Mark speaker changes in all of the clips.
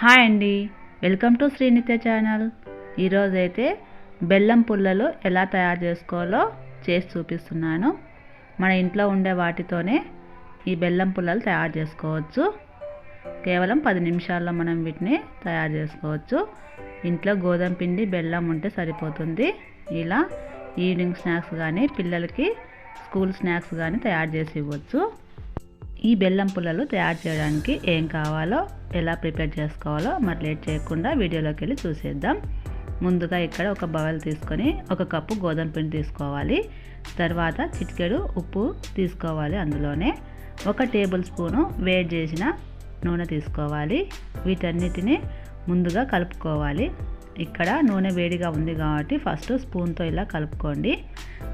Speaker 1: Hi అండి. Welcome to Srinitya channel. ఈరోజైతే బెల్లం పుల్లలు ఎలా తయారు చేసుకోవాలో చేసి చూపిస్తున్నాను. మన ఇంట్లో ఉండే వాటితోనే ఈ బెల్లం పుల్లలు తయారు చేసుకోవచ్చు. కేవలం పది నిమిషాల్లో మనం వీటిని తయారు చేసుకోవచ్చు. ఇంట్లో గోధుమ పిండి బెల్లం ఉంటే సరిపోతుంది. ఇలా ఈవినింగ్ స్నాక్స్ కానీ పిల్లలకి స్కూల్ స్నాక్స్ కానీ తయారు చేసి ఇవ్వచ్చు. ఈ బెల్లం పుల్లలు తయారు చేయడానికి ఏం కావాలో ఎలా ప్రిపేర్ చేసుకోవాలో మరి లేట్ చేయకుండా వీడియోలోకి వెళ్ళి చూసేద్దాం. ముందుగా ఇక్కడ ఒక బౌల్ తీసుకొని ఒక కప్పు గోధుమ పిండి తీసుకోవాలి. తర్వాత చిటికెడు ఉప్పు తీసుకోవాలి అందులోనే. ఒక టేబుల్ స్పూను వేడి చేసిన నూనె తీసుకోవాలి. వీటన్నిటిని ముందుగా కలుపుకోవాలి. ఇక్కడ నూనె వేడిగా ఉంది కాబట్టి ఫస్ట్ స్పూన్తో ఇలా కలుపుకోండి.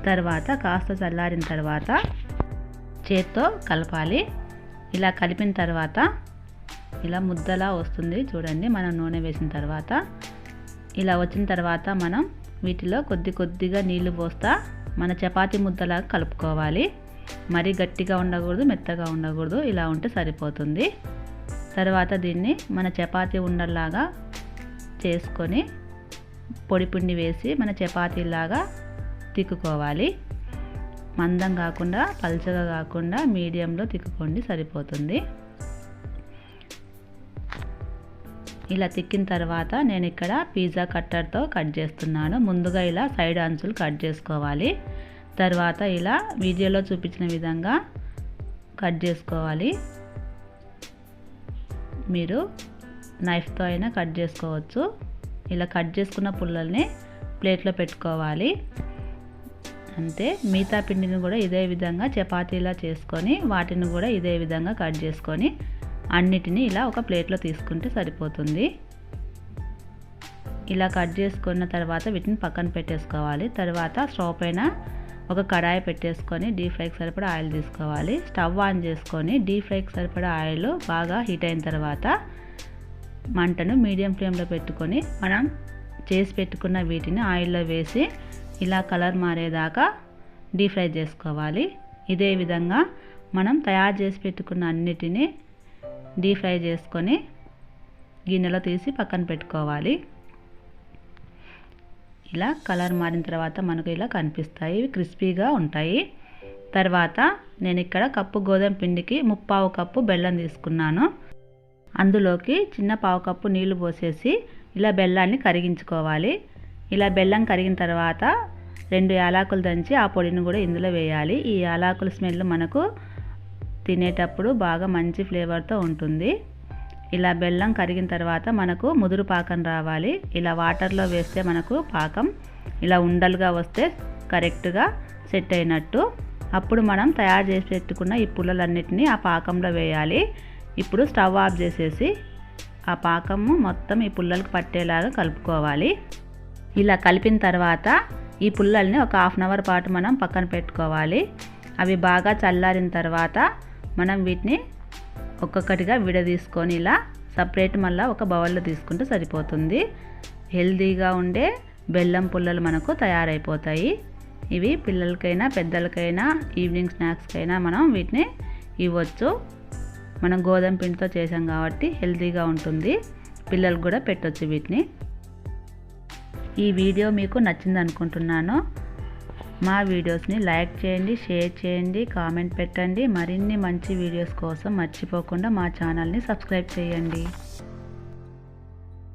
Speaker 1: తర్వాత కాస్త చల్లారిన తర్వాత చేత్తో కలపాలి. ఇలా కలిపిన తర్వాత ఇలా ముద్దలా వస్తుంది చూడండి మనం నూనె వేసిన తర్వాత. ఇలా వచ్చిన తర్వాత మనం వీటిలో కొద్ది కొద్దిగా నీళ్ళు పోస్తా మన చపాతీ ముద్దలాగా కలుపుకోవాలి. మరీ గట్టిగా ఉండకూడదు మెత్తగా ఉండకూడదు ఇలా ఉంటే సరిపోతుంది. తర్వాత దీన్ని మన చపాతీ ఉండల్లాగా చేసుకొని పొడి పిండి వేసి మన చపాతీలాగా తిక్కుకోవాలి. మందం కాకుండా పల్చగా కాకుండా మీడియంలో తిక్కుకోండి సరిపోతుంది. ఇలా తిక్కిన తర్వాత నేను ఇక్కడ పిజ్జా కట్టర్తో కట్ చేస్తున్నాను. ముందుగా ఇలా సైడ్ అంచులు కట్ చేసుకోవాలి. తర్వాత ఇలా వీడియోలో చూపించిన విధంగా కట్ చేసుకోవాలి. మీరు నైఫ్తో అయినా కట్ చేసుకోవచ్చు. ఇలా కట్ చేసుకున్న పుల్లల్ని ప్లేట్లో పెట్టుకోవాలి. అంతే మిగతా పిండిని కూడా ఇదే విధంగా చపాతీలా చేసుకొని వాటిని కూడా ఇదే విధంగా కట్ చేసుకొని అన్నిటినీ ఇలా ఒక ప్లేట్లో తీసుకుంటే సరిపోతుంది. ఇలా కట్ చేసుకున్న తర్వాత వీటిని పక్కన పెట్టేసుకోవాలి. తర్వాత స్టవ్ పైన ఒక కడాయి పెట్టేసుకొని డీప్ ఫ్రైకి సరిపడా ఆయిల్ తీసుకోవాలి. స్టవ్ ఆన్ చేసుకొని డీప్ ఫ్రైకి సరిపడా ఆయిల్ బాగా హీట్ అయిన తర్వాత మంటను మీడియం ఫ్లేమ్లో పెట్టుకొని మనం చేసి పెట్టుకున్న వీటిని ఆయిల్లో వేసి ఇలా కలర్ మారేదాకా డీప్ ఫ్రై చేసుకోవాలి. ఇదే విధంగా మనం తయారు చేసి పెట్టుకున్న అన్నిటినీ డీప్ ఫ్రై చేసుకొని గిన్నెలో తీసి పక్కన పెట్టుకోవాలి. ఇలా కలర్ మారిన తర్వాత మనకు ఇలా కనిపిస్తాయి. ఇవి క్రిస్పీగా ఉంటాయి. తర్వాత నేను ఇక్కడ కప్పు గోధుమ పిండికి ముప్పావు కప్పు బెల్లం తీసుకున్నాను. అందులోకి చిన్న పావు కప్పు నీళ్ళు పోసేసి ఇలా బెల్లాన్ని కరిగించుకోవాలి. ఇలా బెల్లం కరిగిన తర్వాత రెండు యాలాకులు దంచి ఆ పొడిని కూడా ఇందులో వేయాలి. ఈ యాలాకుల స్మెల్ మనకు తినేటప్పుడు బాగా మంచి ఫ్లేవర్తో ఉంటుంది. ఇలా బెల్లం కరిగిన తర్వాత మనకు ముదురు పాకం రావాలి. ఇలా వాటర్లో వేస్తే మనకు పాకం ఇలా ఉండలుగా వస్తే కరెక్ట్గా సెట్ అయినట్టు. అప్పుడు మనం తయారు చేసి పెట్టుకున్న ఈ పుల్లలన్నిటిని ఆ పాకంలో వేయాలి. ఇప్పుడు స్టవ్ ఆఫ్ చేసేసి ఆ పాకము మొత్తం ఈ పుల్లలకు పట్టేలాగా కలుపుకోవాలి. ఇలా కలిపిన తర్వాత ఈ పుల్లల్ని ఒక హాఫ్ అన్ అవర్ పాటు మనం పక్కన పెట్టుకోవాలి. అవి బాగా చల్లారిన తర్వాత మనం వీటిని ఒక్కొక్కటిగా విడదీసుకొని ఇలా సపరేట్ మళ్ళీ ఒక బౌల్లో తీసుకుంటే సరిపోతుంది. హెల్తీగా ఉండే బెల్లం పుల్లలు మనకు తయారైపోతాయి. ఇవి పిల్లలకైనా పెద్దలకైనా ఈవినింగ్ స్నాక్స్కైనా మనం వీటిని ఇవ్వచ్చు. మనం గోధుమ పిండితో చేసాం కాబట్టి హెల్తీగా ఉంటుంది. పిల్లలకు కూడా పెట్టవచ్చు వీటిని. ఈ వీడియో మీకు నచ్చింది అనుకుంటున్నాను. మా వీడియోస్ని లైక్ చేయండి షేర్ చేయండి కామెంట్ పెట్టండి. మరిన్ని మంచి వీడియోస్ కోసం మర్చిపోకుండా మా ఛానల్ని సబ్స్క్రైబ్ చేయండి.